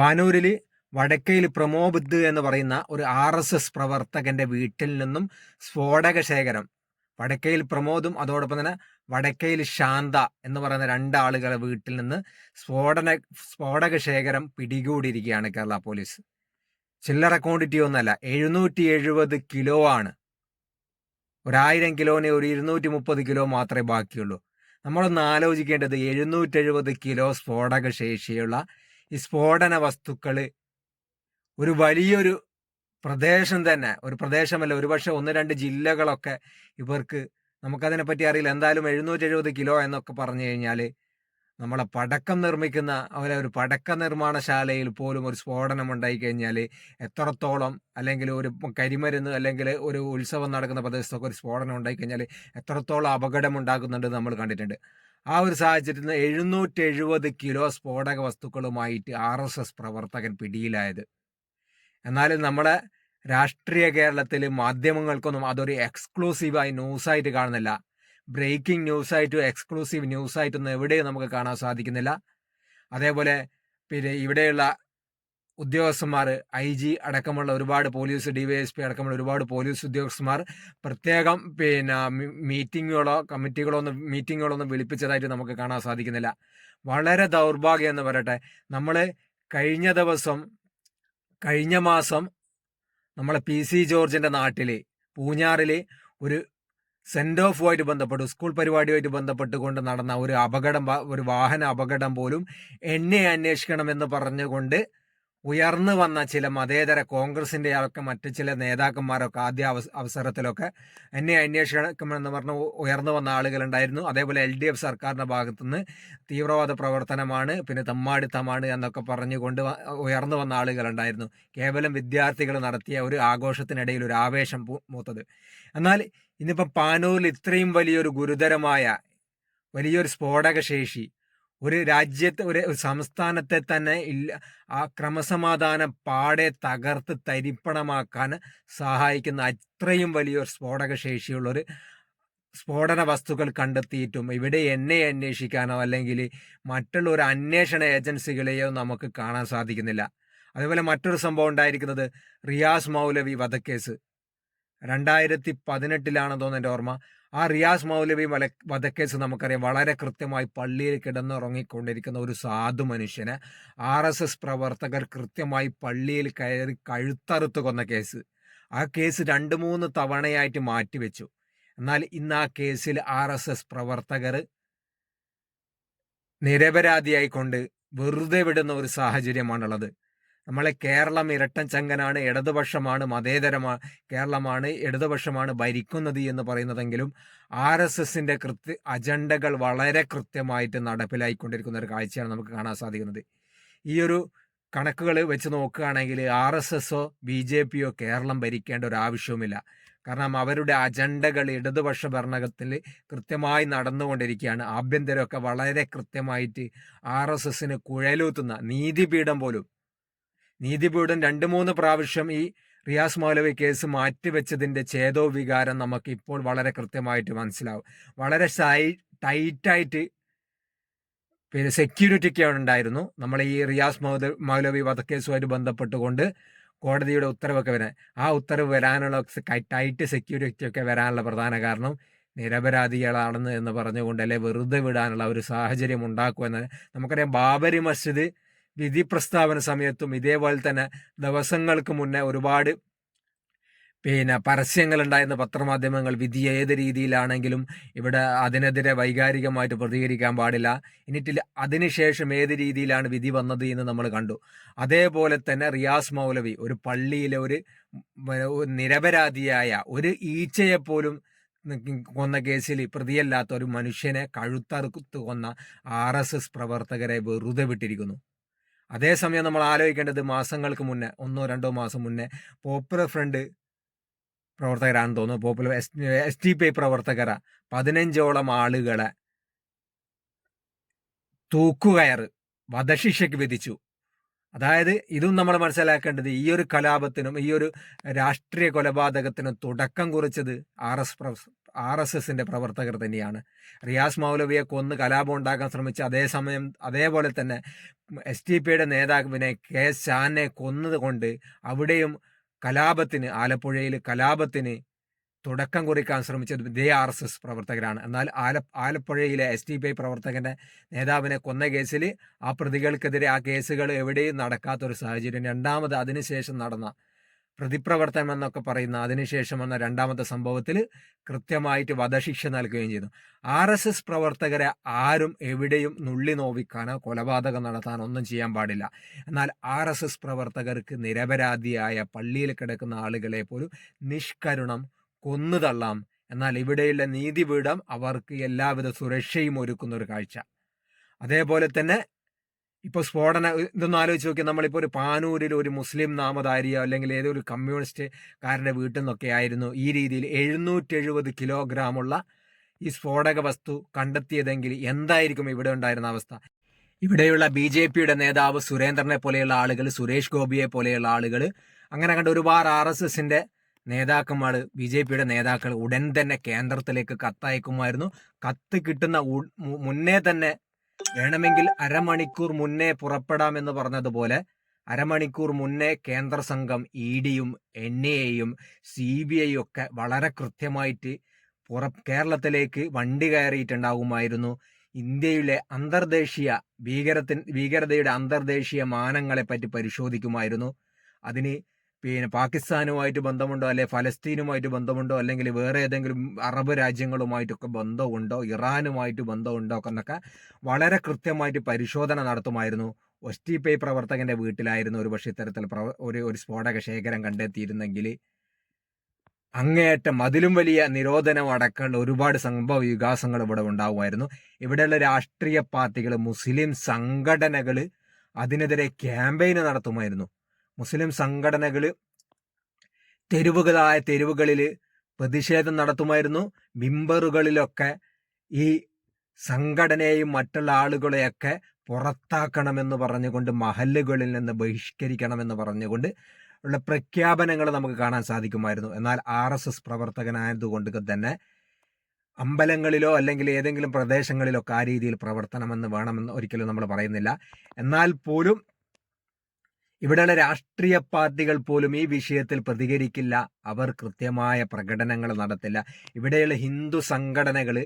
പാനൂരിൽ വടക്കയിൽ പ്രമോബുദ്ധ് എന്ന് പറയുന്ന ഒരു ആർ എസ് എസ് പ്രവർത്തകന്റെ വീട്ടിൽ നിന്നും സ്ഫോടക ശേഖരം വടക്കയിൽ പ്രമോദും അതോടൊപ്പം തന്നെ വടക്കയിൽ ശാന്ത എന്ന് പറയുന്ന രണ്ടാളുകളെ വീട്ടിൽ നിന്ന് സ്ഫോടന സ്ഫോടക ശേഖരം പിടികൂടിയിരിക്കുകയാണ് കേരള പോലീസ്. ചില്ലറ ക്വാണ്ടിറ്റി ഒന്നല്ല എഴുന്നൂറ്റി എഴുപത് കിലോ ആണ്. ഒരായിരം കിലോന് ഒരു ഇരുന്നൂറ്റി മുപ്പത് കിലോ മാത്രമേ ബാക്കിയുള്ളൂ. നമ്മളൊന്ന് ആലോചിക്കേണ്ടത് എഴുന്നൂറ്റി എഴുപത് കിലോ സ്ഫോടക ശേഷിയുള്ള ഈ സ്ഫോടന വസ്തുക്കൾ ഒരു വലിയൊരു പ്രദേശം തന്നെ ഒരു പ്രദേശമല്ല ഒരുപക്ഷെ ഒന്ന് രണ്ട് ജില്ലകളൊക്കെ ഇവർക്ക് നമുക്കതിനെ പറ്റി അറിയില്ല. എന്തായാലും എഴുന്നൂറ്റി എഴുപത് കിലോ എന്നൊക്കെ പറഞ്ഞു കഴിഞ്ഞാൽ നമ്മളെ പടക്കം നിർമ്മിക്കുന്ന അവരെ ഒരു പടക്ക നിർമ്മാണശാലയിൽ പോലും ഒരു സ്ഫോടനം ഉണ്ടായി കഴിഞ്ഞാൽ എത്രത്തോളം അല്ലെങ്കിൽ ഒരു കരിമരുന്ന് അല്ലെങ്കിൽ ഒരു ഉത്സവം നടക്കുന്ന പ്രദേശത്തൊക്കെ ഒരു സ്ഫോടനം ഉണ്ടായി കഴിഞ്ഞാൽ എത്രത്തോളം അപകടം ഉണ്ടാക്കുന്നുണ്ട് നമ്മൾ കണ്ടിട്ടുണ്ട്. ആ ഒരു സാഹചര്യത്തിൽ നിന്ന് എഴുന്നൂറ്റി എഴുപത് കിലോ സ്ഫോടക വസ്തുക്കളുമായിട്ട് ആർ എസ് എസ് പ്രവർത്തകൻ പിടിയിലായത്. എന്നാലും നമ്മുടെ രാഷ്ട്രീയ കേരളത്തിൽ മാധ്യമങ്ങൾക്കൊന്നും അതൊരു എക്സ്ക്ലൂസീവായി ന്യൂസായിട്ട് കാണുന്നില്ല. ബ്രേക്കിംഗ് ന്യൂസായിട്ടും എക്സ്ക്ലൂസീവ് ന്യൂസായിട്ടൊന്നും എവിടെയും നമുക്ക് കാണാൻ സാധിക്കുന്നില്ല. അതേപോലെ പിന്നെ ഇവിടെയുള്ള ഉദ്യോഗസ്ഥന്മാർ ഐ ജി അടക്കമുള്ള ഒരുപാട് പോലീസ് ഡിവൈഎസ്പി അടക്കമുള്ള ഒരുപാട് പോലീസ് ഉദ്യോഗസ്ഥന്മാർ പ്രത്യേകം പിന്നെ മീറ്റിങ്ങുകളോ കമ്മിറ്റികളോ ഒന്നും മീറ്റിങ്ങുകളോ ഒന്നും വിളിപ്പിച്ചതായിട്ട് നമുക്ക് കാണാൻ സാധിക്കുന്നില്ല. വളരെ ദൗർഭാഗ്യം എന്ന് പറയട്ടെ നമ്മൾ കഴിഞ്ഞ ദിവസം കഴിഞ്ഞ മാസം നമ്മളെ പി സി ജോർജിന്റെ നാട്ടിൽ പൂഞ്ഞാറിൽ ഒരു സെൻഡ് ഓഫുമായിട്ട് ബന്ധപ്പെട്ട് സ്കൂൾ പരിപാടിയുമായിട്ട് ബന്ധപ്പെട്ടുകൊണ്ട് നടന്ന ഒരു അപകടം ഒരു വാഹന അപകടം പോലും എന്നെ അന്വേഷിക്കണമെന്ന് പറഞ്ഞുകൊണ്ട് ഉയർന്നു വന്ന ചില മതേതര കോൺഗ്രസിന്റെ ഒക്കെ മറ്റു ചില നേതാക്കന്മാരൊക്കെ ആദ്യ അവസരത്തിലൊക്കെ എന്നെ അന്വേഷിക്കണമെന്ന് പറഞ്ഞ് ഉയർന്നു വന്ന ആളുകളുണ്ടായിരുന്നു. അതേപോലെ എൽ ഡി എഫ് സർക്കാരിന്റെ ഭാഗത്തുനിന്ന് തീവ്രവാദ പ്രവർത്തനമാണ് പിന്നെ തമ്മാടിത്തമാണ് എന്നൊക്കെ പറഞ്ഞുകൊണ്ട് ഉയർന്നു വന്ന ആളുകളുണ്ടായിരുന്നു. കേവലം വിദ്യാർത്ഥികൾ നടത്തിയ ഒരു ആഘോഷത്തിനിടയിൽ ഒരു ആവേശം മൂത്തത്. എന്നാൽ ഇന്നിപ്പം പാനൂരിൽ ഇത്രയും വലിയൊരു ഗുരുതരമായ വലിയൊരു സ്ഫോടക ശേഷി ഒരു രാജ്യത്തെ ഒരു സംസ്ഥാനത്തെ തന്നെ ഇല്ല ആ ക്രമസമാധാനം പാടെ തകർത്ത് തരിപ്പണമാക്കാൻ സഹായിക്കുന്ന അത്രയും വലിയൊരു സ്ഫോടക ശേഷിയുള്ളൊരു സ്ഫോടന വസ്തുക്കൾ കണ്ടെത്തിയിട്ടും ഇവിടെ എന്നെ അന്വേഷിക്കാനോ അല്ലെങ്കിൽ മറ്റുള്ള ഒരു അന്വേഷണ ഏജൻസികളെയോ നമുക്ക് കാണാൻ സാധിക്കുന്നില്ല. അതുപോലെ മറ്റൊരു സംഭവം ഉണ്ടായിരിക്കുന്നത് റിയാസ് മൗലവി വധക്കേസ്. രണ്ടായിരത്തി പതിനെട്ടിലാണ് തോന്നുന്നു എന്റെ ഓർമ്മ. ആ റിയാസ് മൗലവി വല വധക്കേസ് നമുക്കറിയാം. വളരെ കൃത്യമായി പള്ളിയിൽ കിടന്നുറങ്ങിക്കൊണ്ടിരിക്കുന്ന ഒരു സാധു മനുഷ്യനെ ആർ എസ് എസ് പ്രവർത്തകർ കൃത്യമായി പള്ളിയിൽ കയറി കഴുത്തറുത്ത് കൊന്ന കേസ്. ആ കേസ് രണ്ട് മൂന്ന് തവണയായിട്ട് മാറ്റിവെച്ചു. എന്നാൽ ഇന്ന് ആ കേസിൽ ആർ എസ് എസ് പ്രവർത്തകർ നിരപരാധിയായിക്കൊണ്ട് വെറുതെ വിടുന്ന ഒരു സാഹചര്യമാണുള്ളത്. നമ്മളെ കേരളം ഇരട്ടൻ ചങ്കനാണ് ഇടതുപക്ഷമാണ് മതേതരമാണ് കേരളമാണ് ഇടതുപക്ഷമാണ് ഭരിക്കുന്നത് എന്ന് പറയുന്നതെങ്കിലും ആർ എസ് എസിന്റെ കൃത്യ അജണ്ടകൾ വളരെ കൃത്യമായിട്ട് നടപ്പിലായിക്കൊണ്ടിരിക്കുന്ന ഒരു കാഴ്ചയാണ് നമുക്ക് കാണാൻ സാധിക്കുന്നത്. ഈ ഒരു കണക്കുകൾ വെച്ച് നോക്കുകയാണെങ്കിൽ ആർ എസ് എസോ ബി ജെ പിയോ കേരളം ഭരിക്കേണ്ട ഒരു ആവശ്യവുമില്ല. കാരണം അവരുടെ അജണ്ടകൾ ഇടതുപക്ഷ ഭരണത്തിൽ കൃത്യമായി നടന്നുകൊണ്ടിരിക്കുകയാണ്. ആഭ്യന്തരമൊക്കെ വളരെ കൃത്യമായിട്ട് ആർ എസ് എസിന് കുഴലൂത്തുന്ന നീതിപീഠം പോലും നീതിപീഠം രണ്ട് മൂന്ന് പ്രാവശ്യം ഈ റിയാസ് മൗലവി കേസ് മാറ്റിവെച്ചതിന്റെ ചേതോ വികാരം നമുക്ക് ഇപ്പോൾ വളരെ കൃത്യമായിട്ട് മനസ്സിലാവും. വളരെ സൈ ടൈറ്റായിട്ട് പിന്നെ സെക്യൂരിറ്റിക്ക് ഉണ്ടായിരുന്നു. നമ്മൾ ഈ റിയാസ് മൗല മൗലവി വധക്കേസുമായിട്ട് ബന്ധപ്പെട്ടുകൊണ്ട് കോടതിയുടെ ഉത്തരവൊക്കെ വരാൻ ആ ഉത്തരവ് വരാനുള്ള ടൈറ്റ് സെക്യൂരിറ്റി ഒക്കെ വരാനുള്ള പ്രധാന കാരണം നിരപരാധികളാണെന്ന് എന്ന് പറഞ്ഞുകൊണ്ട് അല്ലെ വെറുതെ വിടാനുള്ള ഒരു സാഹചര്യം ഉണ്ടാക്കുമെന്ന് നമുക്കറിയാം. ബാബരി മസ്ജിദ് വിധി പ്രസ്താവന സമയത്തും ഇതേപോലെ തന്നെ ദിവസങ്ങൾക്ക് മുന്നേ ഒരുപാട് പിന്നെ പരസ്യങ്ങൾ ഉണ്ടായിരുന്ന പത്രമാധ്യമങ്ങൾ വിധി ഏത് രീതിയിലാണെങ്കിലും ഇവിടെ അതിനെതിരെ വൈകാരികമായിട്ട് പ്രതികരിക്കാൻ പാടില്ല. എന്നിട്ട് അതിനുശേഷം ഏത് രീതിയിലാണ് വിധി വന്നത് എന്ന് നമ്മൾ കണ്ടു. അതേപോലെ തന്നെ റിയാസ് മൗലവി ഒരു പള്ളിയിലെ ഒരു നിരപരാധിയായ ഒരു ഈച്ചയെപ്പോലും കൊന്ന കേസിൽ പ്രതിയല്ലാത്ത ഒരു മനുഷ്യനെ കഴുത്തറുത്ത് കൊന്ന ആർ പ്രവർത്തകരെ വെറുതെ വിട്ടിരിക്കുന്നു. അതേസമയം നമ്മൾ ആലോചിക്കേണ്ടത് മാസങ്ങൾക്ക് മുന്നേ ഒന്നോ രണ്ടോ മാസം മുന്നേ പോപ്പുലർ ഫ്രണ്ട് പ്രവർത്തകരാണെന്ന് തോന്നുന്നു. Popular S S T P പ്രവർത്തകര. പതിനഞ്ചോളം ആളുകളെ തൂക്കുകയർ വധശിക്ഷയ്ക്ക് വിധിച്ചു. അതായത് ഇതും നമ്മൾ മനസ്സിലാക്കേണ്ടത് ഈ ഒരു കലാപത്തിനും ഈ ഒരു രാഷ്ട്രീയ കൊലപാതകത്തിനും തുടക്കം കുറിച്ചത് ആർ എസ് ആർ എസ് എസിന്റെ പ്രവർത്തകർ തന്നെയാണ്. റിയാസ് മൗലവിയെ കൊന്ന് കലാപം ഉണ്ടാക്കാൻ ശ്രമിച്ച അതേസമയം അതേപോലെ തന്നെ എസ് ടി പിയുടെ നേതാവിനെ കെ എസ് ഷാനെ കൊന്നതുകൊണ്ട് അവിടെയും കലാപത്തിന് ആലപ്പുഴയിൽ കലാപത്തിന് തുടക്കം കുറിക്കാൻ ശ്രമിച്ചത് ദേ ആർ എസ് എസ് പ്രവർത്തകരാണ്. എന്നാൽ ആല ആലപ്പുഴയിലെ എസ് ടി പി ഐ പ്രവർത്തകന്റെ നേതാവിനെ കൊന്ന കേസിൽ ആ പ്രതികൾക്കെതിരെ ആ കേസുകൾ എവിടെയും നടക്കാത്തൊരു സാഹചര്യം. രണ്ടാമത് അതിനുശേഷം നടന്ന പ്രതിപ്രവർത്തനം എന്നൊക്കെ പറയുന്ന അതിനുശേഷം വന്ന രണ്ടാമത്തെ സംഭവത്തിൽ കൃത്യമായിട്ട് വധശിക്ഷ നൽകുകയും ചെയ്തു. ആർ എസ് എസ് പ്രവർത്തകരെ ആരും എവിടെയും നുള്ളി നോവിക്കാനോ കൊലപാതകം നടത്താനോ ഒന്നും ചെയ്യാൻ പാടില്ല. എന്നാൽ ആർ എസ് എസ് പ്രവർത്തകർക്ക് നിരപരാധിയായ പള്ളിയിൽ കിടക്കുന്ന ആളുകളെ പോലും നിഷ്കരുണം കൊന്നുതള്ളാം. എന്നാൽ ഇവിടെയുള്ള നീതിപീഠം അവർക്ക് എല്ലാവിധ സുരക്ഷയും ഒരുക്കുന്ന ഒരു കാഴ്ച. അതേപോലെ തന്നെ ഇപ്പോൾ സ്ഫോടന ഇതൊന്നും ആലോചിച്ച് നോക്കി നമ്മളിപ്പോൾ ഒരു പാനൂരിൽ ഒരു മുസ്ലിം നാമധാരിയോ അല്ലെങ്കിൽ ഏതൊരു കമ്മ്യൂണിസ്റ്റുകാരുടെ വീട്ടിൽ നിന്നൊക്കെ ആയിരുന്നു ഈ രീതിയിൽ എഴുന്നൂറ്റി എഴുപത് കിലോഗ്രാമുള്ള ഈ സ്ഫോടക വസ്തു കണ്ടെത്തിയതെങ്കിൽ എന്തായിരിക്കും ഇവിടെ ഉണ്ടായിരുന്ന അവസ്ഥ? ഇവിടെയുള്ള ബി ജെ പിയുടെ നേതാവ് സുരേന്ദ്രനെ പോലെയുള്ള ആളുകൾ സുരേഷ് ഗോപിയെ പോലെയുള്ള ആളുകൾ അങ്ങനെ കണ്ട ഒരുപാട് ആർ എസ് എസിന്റെ നേതാക്കന്മാർ ബി ജെ പിയുടെ നേതാക്കൾ ഉടൻ തന്നെ കേന്ദ്രത്തിലേക്ക് കത്തയക്കുമായിരുന്നു. കത്ത് കിട്ടുന്ന മുന്നേ തന്നെ വേണമെങ്കിൽ അരമണിക്കൂർ മുന്നേ പുറപ്പെടാമെന്ന് പറഞ്ഞതുപോലെ അരമണിക്കൂർ മുന്നേ കേന്ദ്ര സംഘം ഇ ഡിയും എൻ ഐയും സി ബി ഐ ഒക്കെ വളരെ കൃത്യമായിട്ട് പുറ കേരളത്തിലേക്ക് വണ്ടി കയറിയിട്ടുണ്ടാകുമായിരുന്നു ഇന്ത്യയിലെ അന്തർദേശീയ ഭീകരത്തിൻ ഭീകരതയുടെ അന്തർദേശീയ മാനങ്ങളെ പറ്റി പരിശോധിക്കുമായിരുന്നു. അതിന് പിന്നെ പാകിസ്ഥാനുമായിട്ട് ബന്ധമുണ്ടോ? അല്ലെ ഫലസ്തീനുമായിട്ട് ബന്ധമുണ്ടോ? അല്ലെങ്കിൽ വേറെ ഏതെങ്കിലും അറബ് രാജ്യങ്ങളുമായിട്ടൊക്കെ ബന്ധമുണ്ടോ? ഇറാനുമായിട്ട് ബന്ധമുണ്ടോ? എന്നൊക്കെ വളരെ കൃത്യമായിട്ട് പരിശോധന നടത്തുമായിരുന്നു. ടി പി പ്രവർത്തകന്റെ വീട്ടിലായിരുന്നു ഒരു പക്ഷേ ഇത്തരത്തിൽ ഒരു ഒരു സ്ഫോടക ശേഖരം കണ്ടെത്തിയിരുന്നെങ്കിൽ. അങ്ങേയറ്റം അതിലും വലിയ നിരോധനം അടക്കമുള്ള ഒരുപാട് സംഭവ വികാസങ്ങൾ ഇവിടെ ഉണ്ടാകുമായിരുന്നു ഇവിടെയുള്ള രാഷ്ട്രീയ പാർട്ടികൾ മുസ്ലിം സംഘടനകൾ അതിനെതിരെ ക്യാമ്പയിന് നടത്തുമായിരുന്നു. മുസ്ലിം സംഘടനകൾ തെരുവുകളായ തെരുവുകളിൽ പ്രതിഷേധം നടത്തുമായിരുന്നു. മിമ്പറുകളിലൊക്കെ ഈ സംഘടനയെയും മറ്റുള്ള ആളുകളെയൊക്കെ പുറത്താക്കണമെന്ന് പറഞ്ഞുകൊണ്ട് മഹല്ലുകളിൽ നിന്ന് ബഹിഷ്കരിക്കണമെന്ന് പറഞ്ഞുകൊണ്ട് ഉള്ള പ്രഖ്യാപനങ്ങൾ നമുക്ക് കാണാൻ സാധിക്കുമായിരുന്നു. എന്നാൽ ആർ എസ് എസ് പ്രവർത്തകനായതുകൊണ്ട് തന്നെ അമ്പലങ്ങളിലോ അല്ലെങ്കിൽ ഏതെങ്കിലും പ്രദേശങ്ങളിലൊക്കെ ആ രീതിയിൽ പ്രവർത്തനമെന്ന് വേണമെന്ന് ഒരിക്കലും നമ്മൾ പറയുന്നില്ല. എന്നാൽ പോലും ഇവിടെയുള്ള രാഷ്ട്രീയ പാർട്ടികൾ പോലും ഈ വിഷയത്തിൽ പ്രതികരിക്കില്ല. അവർ കൃത്യമായ പ്രകടനങ്ങൾ നടത്തില്ല. ഇവിടെയുള്ള ഹിന്ദു സംഘടനകൾ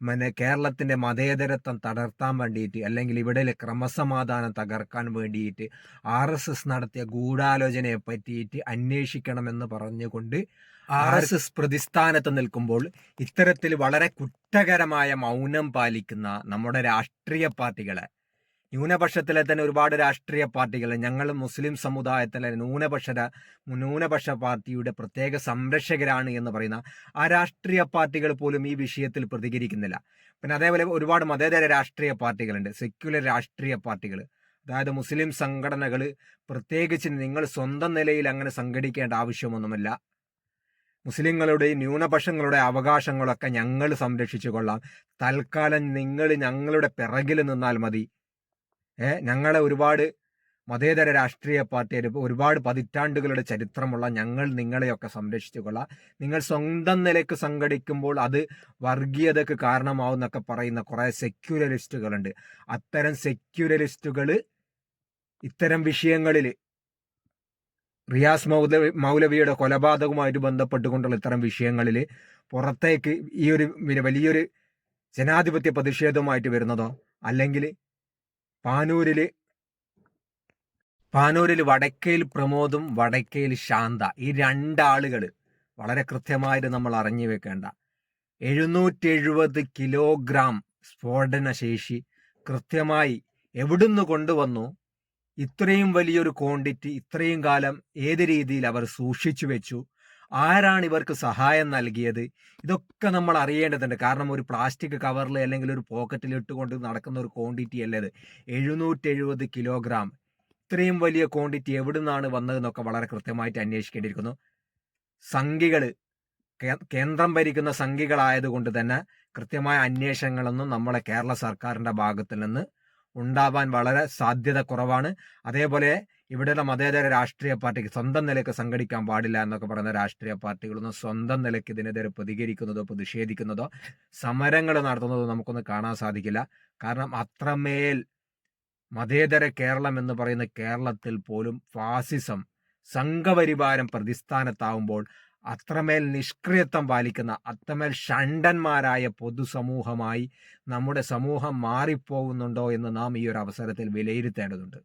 പിന്നെ കേരളത്തിന്റെ മതേതരത്വം തളർത്താൻ വേണ്ടിയിട്ട് അല്ലെങ്കിൽ ഇവിടെയുള്ള ക്രമസമാധാനം തകർക്കാൻ വേണ്ടിയിട്ട് ആർ എസ് എസ് നടത്തിയ ഗൂഢാലോചനയെ പറ്റിയിട്ട് അന്വേഷിക്കണമെന്ന് പറഞ്ഞുകൊണ്ട് ആർ എസ് എസ് പ്രതിസ്ഥാനത്ത് നിൽക്കുമ്പോൾ ഇത്തരത്തിൽ വളരെ കുറ്റകരമായ മൗനം പാലിക്കുന്ന നമ്മുടെ രാഷ്ട്രീയ പാർട്ടികളെ ന്യൂനപക്ഷത്തിലെ തന്നെ ഒരുപാട് രാഷ്ട്രീയ പാർട്ടികൾ ഞങ്ങൾ മുസ്ലിം സമുദായത്തിലെ ന്യൂനപക്ഷ ന്യൂനപക്ഷ പാർട്ടിയുടെ പ്രത്യേക സംരക്ഷകരാണ് എന്ന് പറയുന്ന ആ രാഷ്ട്രീയ പാർട്ടികൾ പോലും ഈ വിഷയത്തിൽ പ്രതികരിക്കുന്നില്ല. പിന്നെ അതേപോലെ ഒരുപാട് മതേതര രാഷ്ട്രീയ പാർട്ടികളുണ്ട്. സെക്യുലർ രാഷ്ട്രീയ പാർട്ടികൾ അതായത് മുസ്ലിം സംഘടനകൾ പ്രത്യേകിച്ച് നിങ്ങൾ സ്വന്തം നിലയിൽ അങ്ങനെ സംഘടിക്കേണ്ട ആവശ്യമൊന്നുമില്ല. മുസ്ലിങ്ങളുടെ ന്യൂനപക്ഷങ്ങളുടെ അവകാശങ്ങളൊക്കെ ഞങ്ങൾ സംരക്ഷിച്ചു കൊള്ളാം. തൽക്കാലം നിങ്ങൾ ഞങ്ങളുടെ പിറകിൽ നിന്നാൽ മതി. ഞങ്ങളെ ഒരുപാട് മതേതര രാഷ്ട്രീയ പാർട്ടിയുടെ ഒരുപാട് പതിറ്റാണ്ടുകളുടെ ചരിത്രമുള്ള ഞങ്ങൾ നിങ്ങളെയൊക്കെ സംരക്ഷിച്ചു കൊള്ളാം. നിങ്ങൾ സ്വന്തം നിലയ്ക്ക് സംഘടിക്കുമ്പോൾ അത് വർഗീയതക്ക് കാരണമാവുന്നൊക്കെ പറയുന്ന കുറേ സെക്യുലറിസ്റ്റുകളുണ്ട്. അത്തരം സെക്യുലറിസ്റ്റുകൾ ഇത്തരം വിഷയങ്ങളിൽ റിയാസ് മൗലവി മൗലവിയുടെ കൊലപാതകവുമായിട്ട് ബന്ധപ്പെട്ടുകൊണ്ടുള്ള ഇത്തരം വിഷയങ്ങളിൽ പുറത്തേക്ക് ഈ ഒരു വലിയൊരു ജനാധിപത്യ പ്രതിഷേധവുമായിട്ട് വരുന്നതോ അല്ലെങ്കിൽ പാനൂരിൽ പാനൂരിൽ വടക്കയിൽ പ്രമോദും വടക്കയിൽ ശാന്ത. ഈ രണ്ടാളുകൾ വളരെ കൃത്യമായിട്ട് നമ്മൾ അറിഞ്ഞു വെക്കേണ്ട. എഴുന്നൂറ്റി എഴുപത് കിലോഗ്രാം സ്ഫോടന ശേഷി കൃത്യമായി എവിടുന്ന് കൊണ്ടുവന്നു? ഇത്രയും വലിയൊരു ക്വാണ്ടിറ്റി ഇത്രയും കാലം ഏത് രീതിയിൽ അവർ സൂക്ഷിച്ചു വെച്ചു? ആരാണ് ഇവർക്ക് സഹായം നൽകിയത്? ഇതൊക്കെ നമ്മൾ അറിയേണ്ടതുണ്ട്. കാരണം ഒരു പ്ലാസ്റ്റിക് കവറിൽ അല്ലെങ്കിൽ ഒരു പോക്കറ്റിൽ ഇട്ടുകൊണ്ട് നടക്കുന്ന ഒരു ക്വാണ്ടിറ്റി അല്ലത് എഴുന്നൂറ്റെഴുപത് കിലോഗ്രാം. ഇത്രയും വലിയ ക്വാണ്ടിറ്റി എവിടെ നിന്നാണ് വന്നതെന്നൊക്കെ വളരെ കൃത്യമായിട്ട് അന്വേഷിക്കേണ്ടിയിരിക്കുന്നു. സംഖികൾ കേന്ദ്രം ഭരിക്കുന്ന സംഖികളായതുകൊണ്ട് തന്നെ കൃത്യമായ അന്വേഷണങ്ങളൊന്നും നമ്മളെ കേരള സർക്കാരിന്റെ ഭാഗത്തു നിന്ന് ഉണ്ടാവാൻ വളരെ സാധ്യത കുറവാണ്. അതേപോലെ ഇവിടെയുള്ള മതേതര രാഷ്ട്രീയ പാർട്ടിക്ക് സ്വന്തം നിലയ്ക്ക് സംഘടിക്കാൻ പാടില്ല എന്നൊക്കെ പറയുന്ന രാഷ്ട്രീയ പാർട്ടികളൊന്നും സ്വന്തം നിലയ്ക്ക് ഇതിനെതിരെ പ്രതികരിക്കുന്നതോ പ്രതിഷേധിക്കുന്നതോ സമരങ്ങൾ നടത്തുന്നതോ നമുക്കൊന്ന് കാണാൻ സാധിക്കില്ല. കാരണം അത്രമേൽ മതേതര കേരളം എന്ന് പറയുന്ന കേരളത്തിൽ പോലും ഫാസിസം സംഘപരിവാരം പ്രതിസ്ഥാനത്താവുമ്പോൾ അത്രമേൽ നിഷ്ക്രിയത്വം പാലിക്കുന്ന അത്രമേൽ ഷണ്ടന്മാരായ പൊതുസമൂഹമായി നമ്മുടെ സമൂഹം മാറിപ്പോകുന്നുണ്ടോ എന്ന് നാം ഈ ഒരു അവസരത്തിൽ വിലയിരുത്തേണ്ടതുണ്ട്.